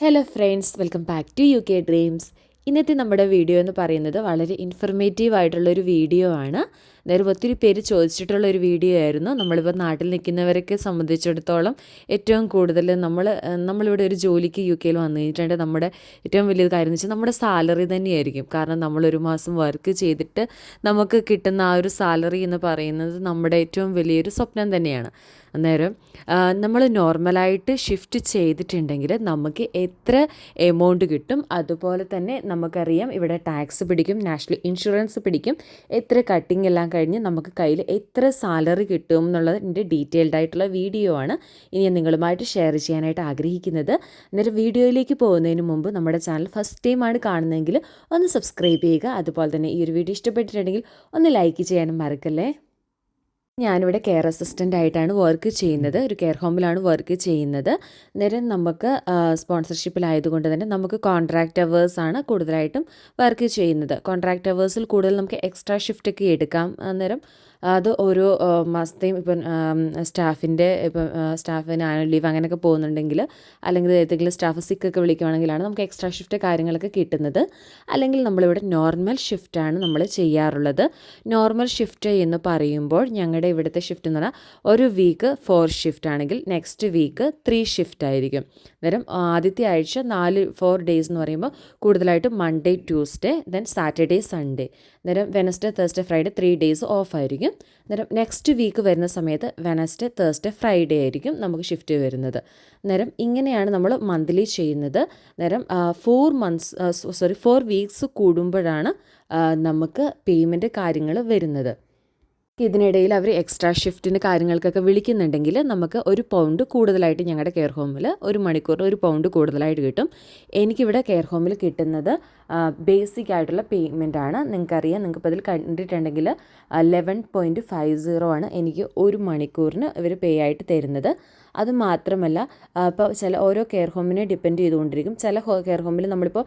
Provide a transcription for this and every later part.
Hello friends welcome back to U K dreams ഇന്നത്തെ നമ്മുടെ video എന്ന് പറയുന്നത് വളരെ ഇൻഫർമേറ്റീവ് ആയിട്ടുള്ളൊരു വീഡിയോ ആണ്. നേരം ഒത്തിരി പേര് ചോദിച്ചിട്ടുള്ള ഒരു വീഡിയോ ആയിരുന്നു. നമ്മളിപ്പോൾ നാട്ടിൽ നിൽക്കുന്നവരൊക്കെ സംബന്ധിച്ചിടത്തോളം ഏറ്റവും കൂടുതൽ നമ്മൾ നമ്മളിവിടെ ഒരു ജോലിക്ക് യു കെയിൽ വന്നു കഴിഞ്ഞിട്ടുണ്ടെങ്കിൽ നമ്മുടെ ഏറ്റവും വലിയ കാര്യം എന്ന് വെച്ചാൽ നമ്മുടെ സാലറി തന്നെയായിരിക്കും. കാരണം നമ്മളൊരു മാസം വർക്ക് ചെയ്തിട്ട് നമുക്ക് കിട്ടുന്ന ആ ഒരു സാലറി എന്ന് പറയുന്നത് നമ്മുടെ ഏറ്റവും വലിയൊരു സ്വപ്നം തന്നെയാണ്. അന്നേരം നമ്മൾ നോർമലായിട്ട് ഷിഫ്റ്റ് ചെയ്തിട്ടുണ്ടെങ്കിൽ നമുക്ക് എത്ര എമൗണ്ട് കിട്ടും അതുപോലെ തന്നെ നമുക്കറിയാം ഇവിടെ ടാക്സ് പിടിക്കും നാഷണൽ ഇൻഷുറൻസ് പിടിക്കും എത്ര കട്ടിങ് എല്ലാം കഴിഞ്ഞ് നമുക്ക് കയ്യിൽ എത്ര സാലറി കിട്ടും എന്നുള്ളതിന്റെ ഡീറ്റെയിൽഡ് ആയിട്ടുള്ള വീഡിയോ ആണ്. ഇനി നിങ്ങളുമായിട്ട് ഷെയർ ചെയ്യാനായിട്ട് ആഗ്രഹിക്കുന്നത്. അന്നേരം വീഡിയോയിലേക്ക് പോകുന്നതിന് മുമ്പ് നമ്മുടെ ചാനൽ ഫസ്റ്റ് ടൈം ആണ് കാണുന്നതെങ്കിൽ ഒന്ന് സബ്സ്ക്രൈബ് ചെയ്യുക. അതുപോലെ തന്നെ ഈ ഒരു വീഡിയോ ഇഷ്ടപ്പെട്ടിട്ടുണ്ടെങ്കിൽ ഒന്ന് ലൈക്ക് ചെയ്യാനും മറക്കല്ലേ? ഞാനിവിടെ കെയർ അസിസ്റ്റന്റ് ആയിട്ടാണ് വർക്ക് ചെയ്യുന്നത്. ഒരു കെയർ ഹോമിലാണ് വർക്ക് ചെയ്യുന്നത്. നേരം നമുക്ക് സ്പോൺസർഷിപ്പിലായതുകൊണ്ട് തന്നെ നമുക്ക് കോൺട്രാക്ട് അവേഴ്സ് ആണ് കൂടുതലായിട്ടും വർക്ക് ചെയ്യുന്നത്. കോൺട്രാക്ട് അവേഴ്സിൽ കൂടുതൽ നമുക്ക് എക്സ്ട്രാ ഷിഫ്റ്റ് ഒക്കെ എടുക്കാം. അന്നേരം അത് ഓരോ മാസത്തെയും ഇപ്പം സ്റ്റാഫിന്റെ ഇപ്പം സ്റ്റാഫിന് ആനുവൽ ലീവ് അങ്ങനെയൊക്കെ പോകുന്നുണ്ടെങ്കിൽ അല്ലെങ്കിൽ ഏതെങ്കിലും സ്റ്റാഫ് സിക്കൊക്കെ വിളിക്കുവാണെങ്കിലാണ് നമുക്ക് എക്സ്ട്രാ ഷിഫ്റ്റ് കാര്യങ്ങളൊക്കെ കിട്ടുന്നത്. അല്ലെങ്കിൽ നമ്മളിവിടെ നോർമൽ ഷിഫ്റ്റാണ് നമ്മൾ ചെയ്യാറുള്ളത്. നോർമൽ ഷിഫ്റ്റ് എന്ന് പറയുമ്പോൾ ഞങ്ങളുടെ ഇവിടുത്തെ ഷിഫ്റ്റ് എന്ന് പറഞ്ഞാൽ ഒരു വീക്ക് ഫോർ ഷിഫ്റ്റ് ആണെങ്കിൽ നെക്സ്റ്റ് വീക്ക് ത്രീ ഷിഫ്റ്റ് ആയിരിക്കും. അന്നേരം ആദ്യത്തെ ആഴ്ച നാല് ഫോർ ഡേയ്സ് എന്ന് പറയുമ്പോൾ കൂടുതലായിട്ട് Monday Tuesday then Saturday Sunday. അന്നേരം Wednesday Thursday Friday three days off ആയിരിക്കും. അന്നേരം നെക്സ്റ്റ് വീക്ക് വരുന്ന സമയത്ത് വെനസ്ഡേ തേഴ്സ്ഡേ ഫ്രൈഡേ ആയിരിക്കും നമുക്ക് ഷിഫ്റ്റ് വരുന്നത്. അന്നേരം ഇങ്ങനെയാണ് നമ്മൾ മന്ത്ലി ചെയ്യുന്നത്. അന്നേരം four months sorry four weeks കൂടുമ്പോഴാണ് നമുക്ക് പേയ്മെന്റ് കാര്യങ്ങൾ വരുന്നത്. ഇതിനിടയിൽ അവർ എക്സ്ട്രാ ഷിഫ്റ്റിന് കാര്യങ്ങൾക്കൊക്കെ വിളിക്കുന്നുണ്ടെങ്കിൽ നമുക്ക് ഒരു പൗണ്ട് കൂടുതലായിട്ട് ഞങ്ങളുടെ കെയർ ഹോമിൽ ഒരു മണിക്കൂറിന് ഒരു പൗണ്ട് കൂടുതലായിട്ട് കിട്ടും. എനിക്കിവിടെ കെയർ ഹോമിൽ കിട്ടുന്നത് ബേസിക് ആയിട്ടുള്ള പേയ്മെന്റ് ആണ്. നിങ്ങൾക്കറിയാം നിങ്ങൾക്ക് ഇപ്പോൾ അതിൽ കണ്ടിട്ടുണ്ടെങ്കിൽ ലെവൻ പോയിന്റ് ഫൈവ് സീറോ ആണ് എനിക്ക് ഒരു മണിക്കൂറിന് ഇവർ പേ ആയിട്ട് തരുന്നത്. അത് മാത്രമല്ല ഇപ്പോൾ ചില ഓരോ കെയർ ഹോമിനെ ഡിപ്പെൻഡ് ചെയ്തുകൊണ്ടിരിക്കും. ചില കെയർ ഹോമിൽ നമ്മളിപ്പോൾ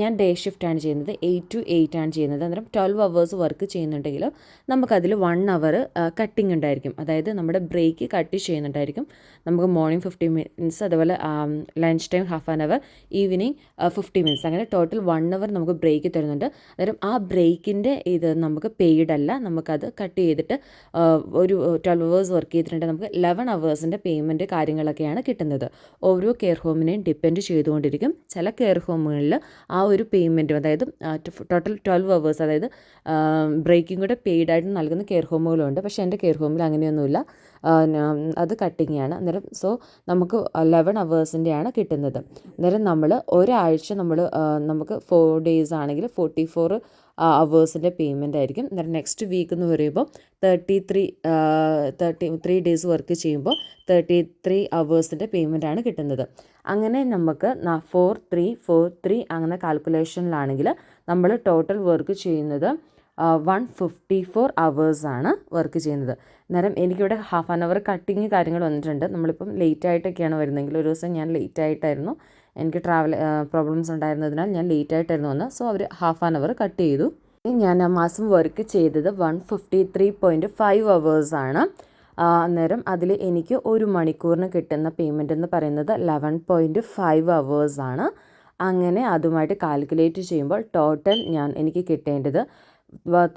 ഞാൻ ഡേ ഷിഫ്റ്റാണ് ചെയ്യുന്നത് എയ്റ്റ് ടു എയ്റ്റ് ആണ് ചെയ്യുന്നത്. അന്നേരം ട്വൽവ് അവേഴ്സ് വർക്ക് ചെയ്യുന്നുണ്ടെങ്കിൽ നമുക്കതിൽ വൺ അവർ കട്ടിങ് ഉണ്ടായിരിക്കും. അതായത് നമ്മുടെ ബ്രേക്ക് കട്ട് ചെയ്യുന്നുണ്ടായിരിക്കും. നമുക്ക് മോർണിംഗ് ഫിഫ്റ്റി മിനിറ്റ്സ് അതുപോലെ lunch time half an hour evening fifty minutes അങ്ങനെ ടോട്ടൽ വൺ അവർ നമുക്ക് ബ്രേക്ക് തരുന്നുണ്ട്. അന്നേരം ആ ബ്രേക്കിന്റെ ഇത് നമുക്ക് പെയ്ഡ് അല്ല. നമുക്കത് കട്ട് ചെയ്തിട്ട് ഒരു ട്വൽവ് അവേഴ്സ് വർക്ക് ചെയ്തിട്ടുണ്ട്. നമുക്ക് ലെവൻ അവേഴ്സിന്റെ പേയ്മെന്റ് കാര്യങ്ങളൊക്കെയാണ് കിട്ടുന്നത്. ഓരോ കെയർ ഹോമിനെയും ഡിപ്പെൻഡ് ചെയ്തുകൊണ്ടിരിക്കും. ചില കെയർ ഹോമുകളിൽ ആ ഒരു പേയ്മെന്റും അതായത് ടോട്ടൽ ട്വൽവ് അവേഴ്സ് അതായത് ബ്രേക്കും കൂടെ പെയ്ഡ് ആയിട്ട് നൽകുന്ന കെയർ ഹോമുകളുണ്ട് പക്ഷേ എന്റെ കെയർ ഹോമിൽ അങ്ങനെയൊന്നുമില്ല അത് കട്ടിങ് ആണ് അന്നേരം സോ നമുക്ക് ലെവൻ അവേഴ്സിന്റെയാണ് കിട്ടുന്നത്. അന്നേരം നമ്മൾ ഒരാഴ്ച നമ്മൾ നമുക്ക് ഫോർ ഡേയ്സ് ആണെങ്കിൽ ഫോർട്ടി ഫോർ അവേഴ്സിന്റെ പേയ്മെന്റ് ആയിരിക്കും. അന്നേരം നെക്സ്റ്റ് വീക്ക് എന്ന് പറയുമ്പോൾ thirty three thirty three days work ചെയ്യുമ്പോൾ തേർട്ടി ത്രീ അവേഴ്സിന്റെ പേയ്മെന്റ് ആണ് കിട്ടുന്നത്. അങ്ങനെ നമുക്ക് ഫോർ ത്രീ ഫോർ ത്രീ അങ്ങനെ കാൽക്കുലേഷനിലാണെങ്കിൽ നമ്മൾ ടോട്ടൽ വർക്ക് ചെയ്യുന്നത് വൺ ഫിഫ്റ്റി ഫോർ അവേഴ്സാണ് വർക്ക് ചെയ്യുന്നത്. അന്നേരം എനിക്കിവിടെ ഹാഫ് ആൻ അവർ കട്ടിങ് കാര്യങ്ങൾ വന്നിട്ടുണ്ട്. നമ്മളിപ്പം ലേറ്റ് ആയിട്ടൊക്കെയാണ് വരുന്നതെങ്കിൽ ഒരു ദിവസം ഞാൻ ലേറ്റ് ആയിട്ടായിരുന്നു. എനിക്ക് ട്രാവൽ പ്രോബ്ലംസ് ഉണ്ടായിരുന്നതിനാൽ ഞാൻ ലേറ്റ് ആയിട്ടായിരുന്നു വന്നത്. സോ അവർ ഹാഫ് ആൻ അവർ കട്ട് ചെയ്തു. ഞാൻ ആ മാസം വർക്ക് ചെയ്തത് one fifty three point five അവേഴ്സാണ് അന്നേരം അതിൽ എനിക്ക് ഒരു മണിക്കൂറിന് കിട്ടുന്ന പേയ്മെന്റ് എന്ന് പറയുന്നത് ലെവൻ പോയിന്റ് ഫൈവ് അവേഴ്സാണ് അങ്ങനെ അതുമായിട്ട് കാൽക്കുലേറ്റ് ചെയ്യുമ്പോൾ ടോട്ടൽ ഞാൻ എനിക്ക് കിട്ടേണ്ടത്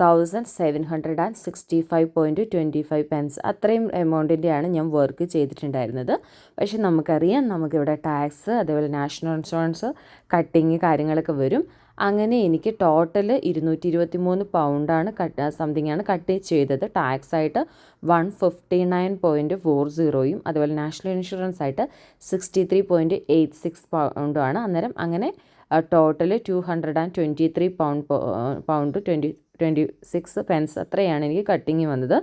thousand seven hundred and sixty five point twenty five pence അത്രയും എമൗണ്ടിന്റെയാണ് ഞാൻ വർക്ക് ചെയ്തിട്ടുണ്ടായിരുന്നത്. പക്ഷേ നമുക്കറിയാം നമുക്കിവിടെ ടാക്സ് അതേപോലെ നാഷണൽ ഇൻഷുറൻസ് കട്ടിങ് കാര്യങ്ങളൊക്കെ വരും. അങ്ങനെ എനിക്ക് ടോട്ടൽ ഇരുന്നൂറ്റി ഇരുപത്തി മൂന്ന് പൗണ്ടാണ് കട്ട് സംതിങ് ആണ് കട്ട് ചെയ്തത്. ടാക്സ് ആയിട്ട് one fifty nine point four സീറോയും അതുപോലെ നാഷണൽ ഇൻഷുറൻസ് ആയിട്ട് sixty three point eight six പൗണ്ടുമാണ് അന്നേരം അങ്ങനെ total two hundred and twenty three pound pound twenty twenty six pence അത്രയാണ് എനിക്ക് കട്ടിങ് വന്നത്.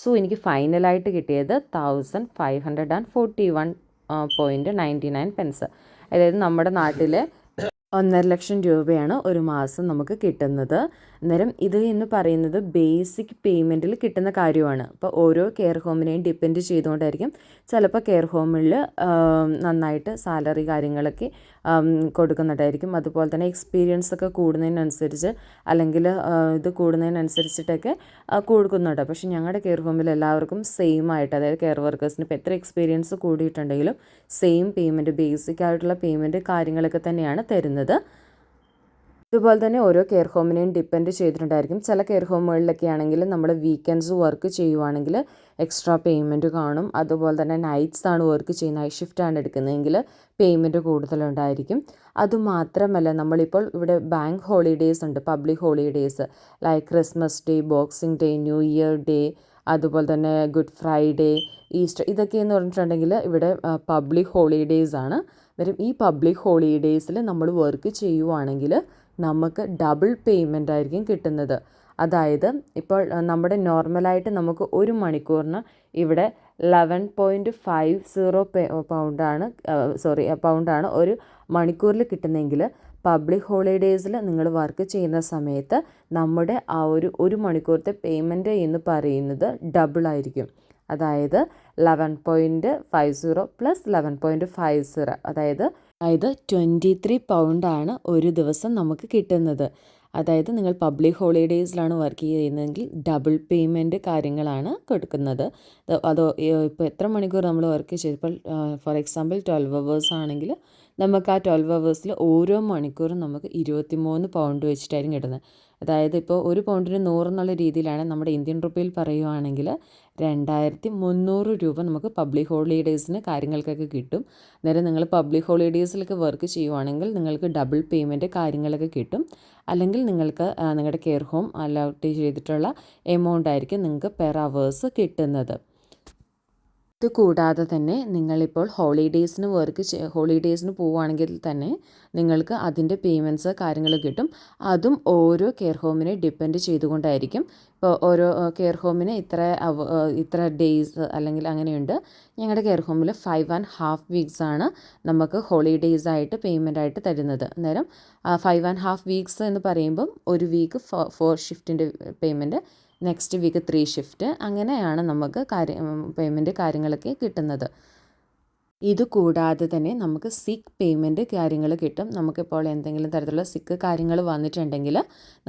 സോ എനിക്ക് ഫൈനലായിട്ട് കിട്ടിയത് thousand five hundred and forty one point ninety nine pence. അതായത് നമ്മുടെ നാട്ടിലെ ഒന്നര ലക്ഷം രൂപയാണ് ഒരു മാസം നമുക്ക് കിട്ടുന്നത്. അന്നേരം ഇത് എന്ന് പറയുന്നത് ബേസിക് പേയ്മെന്റിൽ കിട്ടുന്ന കാര്യമാണ്. അപ്പോൾ ഓരോ കെയർ ഹോമിനെയും ഡിപ്പെൻഡ് ചെയ്തുകൊണ്ടായിരിക്കും ചിലപ്പോൾ കെയർ ഹോമിൽ നന്നായിട്ട് സാലറി കാര്യങ്ങളൊക്കെ കൊടുക്കുന്നുണ്ടായിരിക്കും അതുപോലെ തന്നെ എക്സ്പീരിയൻസ് ഒക്കെ കൂടുന്നതിനനുസരിച്ച് അല്ലെങ്കിൽ ഇത് കൂടുന്നതിനനുസരിച്ചിട്ടൊക്കെ കൊടുക്കുന്നുണ്ട്. പക്ഷേ ഞങ്ങളുടെ കെയർ ഹോമിൽ എല്ലാവർക്കും സെയിം ആയിട്ട് അതായത് കെയർ വർക്കേഴ്സിന് ഇപ്പോൾ എത്ര എക്സ്പീരിയൻസ് കൂടിയിട്ടുണ്ടെങ്കിലും സെയിം പേയ്മെന്റ് ബേസിക് ആയിട്ടുള്ള പേയ്മെന്റ് കാര്യങ്ങളൊക്കെ തന്നെയാണ് തരുന്നത്. ഇതുപോലെ തന്നെ ഓരോ കെയർ ഹോമിനെയും ഡിപ്പെൻഡ് ചെയ്തിട്ടുണ്ടായിരിക്കും. ചില കെയർ ഹോമുകളിലൊക്കെ ആണെങ്കിൽ നമ്മൾ വീക്കെൻഡ്സ് വർക്ക് ചെയ്യുവാണെങ്കിൽ എക്സ്ട്രാ പേയ്മെന്റ് കാണും. അതുപോലെ തന്നെ നൈറ്റ്സ് ആണ് വർക്ക് ചെയ്യുന്ന നൈറ്റ് ഷിഫ്റ്റ് ആണ് എടുക്കുന്നതെങ്കിൽ പേയ്മെന്റ് കൂടുതലുണ്ടായിരിക്കും. അതുമാത്രമല്ല നമ്മളിപ്പോൾ ഇവിടെ ബാങ്ക് ഹോളിഡേയ്സ് ഉണ്ട്. Public holidays like Christmas day boxing day new year day അതുപോലെ തന്നെ ഗുഡ് ഫ്രൈഡേ ഈസ്റ്റർ ഇതൊക്കെ എന്ന് പറഞ്ഞിട്ടുണ്ടെങ്കിൽ ഇവിടെ പബ്ലിക് ഹോളിഡേയ്സ് ആണ്. അന്നേരം ഈ പബ്ലിക് ഹോളിഡേയ്സിൽ നമ്മൾ വർക്ക് ചെയ്യുവാണെങ്കിൽ നമുക്ക് ഡബിൾ പേയ്മെന്റ് ആയിരിക്കും കിട്ടുന്നത്. അതായത് ഇപ്പോൾ നമ്മുടെ നോർമലായിട്ട് നമുക്ക് ഒരു മണിക്കൂറിന് ഇവിടെ ലെവൻ പോയിന്റ് ഫൈവ് സീറോ പൗണ്ടാണ് സോറി പൗണ്ടാണ് ഒരു മണിക്കൂറിൽ കിട്ടുന്നതെങ്കിൽ പബ്ലിക് ഹോളിഡേയ്സിൽ നിങ്ങൾ വർക്ക് ചെയ്യുന്ന സമയത്ത് നമ്മുടെ ആ ഒരു ഒരു മണിക്കൂറത്തെ പേയ്മെന്റ് എന്ന് പറയുന്നത് ഡബിൾ ആയിരിക്കും. അതായത് eleven point five zero plus eleven point five zero അതായത് അതായത് ട്വന്റി ത്രീ പൗണ്ടാണ് ഒരു ദിവസം നമുക്ക് കിട്ടുന്നത്. അതായത് നിങ്ങൾ പബ്ലിക് ഹോളിഡേയ്സിലാണ് വർക്ക് ചെയ്യുന്നതെങ്കിൽ ഡബിൾ പേയ്മെന്റ് കാര്യങ്ങളാണ് കൊടുക്കുന്നത്. അതോ ഇപ്പോൾ എത്ര മണിക്കൂർ നമ്മൾ വർക്ക് ചെയ്തപ്പോൾ ഫോർ എക്സാമ്പിൾ ട്വൽവ് അവേഴ്സ് ആണെങ്കിൽ നമുക്ക് ആ ട്വൽവ് അവേഴ്സിൽ ഓരോ മണിക്കൂറും നമുക്ക് ഇരുപത്തി മൂന്ന് പൗണ്ട് വെച്ചിട്ടായിരിക്കും കിട്ടുന്നത്. അതായത് ഇപ്പോൾ ഒരു പൗണ്ടിന് നൂറ് എന്നുള്ള രീതിയിലാണ് നമ്മുടെ ഇന്ത്യൻ റുപ്പിയിൽ പറയുവാണെങ്കിൽ രണ്ടായിരത്തി മുന്നൂറ് രൂപ നമുക്ക് പബ്ലിക് ഹോളിഡേയ്സിന് കാര്യങ്ങൾക്കൊക്കെ കിട്ടും. നേരെ നിങ്ങൾ പബ്ലിക് ഹോളിഡേയ്സിലൊക്കെ വർക്ക് ചെയ്യുവാണെങ്കിൽ നിങ്ങൾക്ക് ഡബിൾ പേയ്മെന്റ് കാര്യങ്ങളൊക്കെ കിട്ടും. അല്ലെങ്കിൽ നിങ്ങൾക്ക് നിങ്ങളുടെ കെയർ ഹോം അലോട്ട് ചെയ്തിട്ടുള്ള എമൗണ്ട് ആയിരിക്കും നിങ്ങൾക്ക് പെർ അവേഴ്സ് കിട്ടുന്നത്. കൂടാതെ തന്നെ നിങ്ങളിപ്പോൾ ഹോളിഡേയ്സിന് വർക്ക് ഹോളിഡേയ്സിന് പോവുകയാണെങ്കിൽ തന്നെ നിങ്ങൾക്ക് അതിന്റെ പേയ്മെന്റ്സ് കാര്യങ്ങൾ കിട്ടും. അതും ഓരോ കെയർ ഹോമിനെ ഡിപ്പെൻഡ് ചെയ്തുകൊണ്ടായിരിക്കും. ഇപ്പോൾ ഓരോ കെയർ ഹോമിന് ഇത്ര ഇത്ര ഡേയ്സ് അല്ലെങ്കിൽ അങ്ങനെയുണ്ട്. ഞങ്ങളുടെ കെയർ ഹോമിൽ ഫൈവ് ആൻഡ് ഹാഫ് വീക്സ് ആണ് നമുക്ക് ഹോളിഡേയ്സ് ആയിട്ട് പേയ്മെന്റ് ആയിട്ട് തരുന്നത്. അന്നേരം ഫൈവ് ആൻഡ് ഹാഫ് വീക്സ് എന്ന് പറയുമ്പം ഒരു week four ഷിഫ്റ്റിന്റെ payment next week three shift അങ്ങനെയാണ് നമുക്ക് കാര്യം പേയ്മെന്റ് കാര്യങ്ങളൊക്കെ കിട്ടുന്നത്. ഇത് കൂടാതെ തന്നെ നമുക്ക് സിക്ക് പേയ്മെന്റ് കാര്യങ്ങൾ കിട്ടും. നമുക്കിപ്പോൾ എന്തെങ്കിലും തരത്തിലുള്ള സിക്ക് കാര്യങ്ങൾ വന്നിട്ടുണ്ടെങ്കിൽ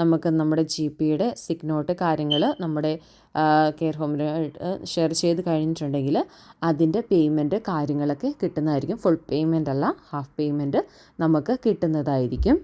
നമുക്ക് നമ്മുടെ ജി പിയുടെ സിക്ക് നോട്ട് കാര്യങ്ങൾ നമ്മുടെ കെയർ ഹോമിന് ഷെയർ ചെയ്ത് കഴിഞ്ഞിട്ടുണ്ടെങ്കിൽ അതിന്റെ പേയ്മെന്റ് കാര്യങ്ങളൊക്കെ കിട്ടുന്നതായിരിക്കും. ഫുൾ പേയ്മെന്റ് അല്ല ഹാഫ് പേയ്മെന്റ് നമുക്ക് കിട്ടുന്നതായിരിക്കും.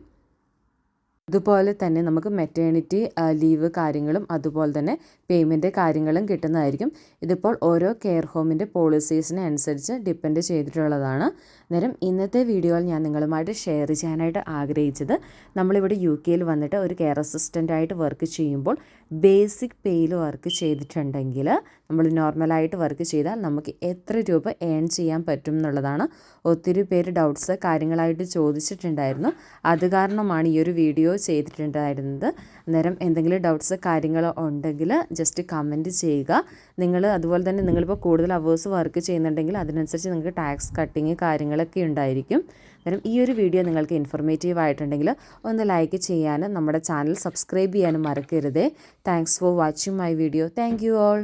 അതുപോലെ തന്നെ നമുക്ക് മെറ്റേണിറ്റി ലീവ് കാര്യങ്ങളും അതുപോലെ തന്നെ പേയ്മെന്റ് കാര്യങ്ങളും കിട്ടുന്നതായിരിക്കും. ഇതിപ്പോൾ ഓരോ കെയർ ഹോമിന്റെ പോളിസീസിനെ അനുസരിച്ച് ഡിപ്പെൻഡ് ചെയ്തിട്ടുള്ളതാണ്. അന്നേരം ഇന്നത്തെ വീഡിയോയിൽ ഞാൻ നിങ്ങളുമായിട്ട് ഷെയർ ചെയ്യാനായിട്ട് ആഗ്രഹിച്ചത് നമ്മളിവിടെ യു കെയിൽ വന്നിട്ട് ഒരു കെയർ അസിസ്റ്റന്റായിട്ട് വർക്ക് ചെയ്യുമ്പോൾ ബേസിക് പേയിൽ വർക്ക് ചെയ്തിട്ടുണ്ടെങ്കിൽ നമ്മൾ നോർമലായിട്ട് വർക്ക് ചെയ്താൽ നമുക്ക് എത്ര രൂപ ഏൺ ചെയ്യാൻ പറ്റും എന്നുള്ളതാണ്. ഒത്തിരി പേര് ഡൗട്ട്സ് കാര്യങ്ങളായിട്ട് ചോദിച്ചിട്ടുണ്ടായിരുന്നു. അത് കാരണമാണ് ഈ ഒരു വീഡിയോ ചെയ്തിട്ടുണ്ടായിരുന്നത്. അന്നേരം എന്തെങ്കിലും ഡൗട്ട്സ് കാര്യങ്ങളോ ഉണ്ടെങ്കിൽ ജസ്റ്റ് കമന്റ് ചെയ്യുക. നിങ്ങൾ അതുപോലെ തന്നെ നിങ്ങളിപ്പോൾ കൂടുതൽ അവേഴ്സ് വർക്ക് ചെയ്യുന്നുണ്ടെങ്കിൽ അതിനനുസരിച്ച് നിങ്ങൾക്ക് ടാക്സ് കട്ടിങ് കാര്യങ്ങളൊക്കെ ഉണ്ടായിരിക്കും. അന്നേരം ഈ ഒരു വീഡിയോ നിങ്ങൾക്ക് ഇൻഫർമേറ്റീവ് ആയിട്ടുണ്ടെങ്കിൽ ഒന്ന് ലൈക്ക് ചെയ്യാനും നമ്മുടെ ചാനൽ സബ്സ്ക്രൈബ് ചെയ്യാനും മറക്കരുതേ. Thanks for watching my video thank you all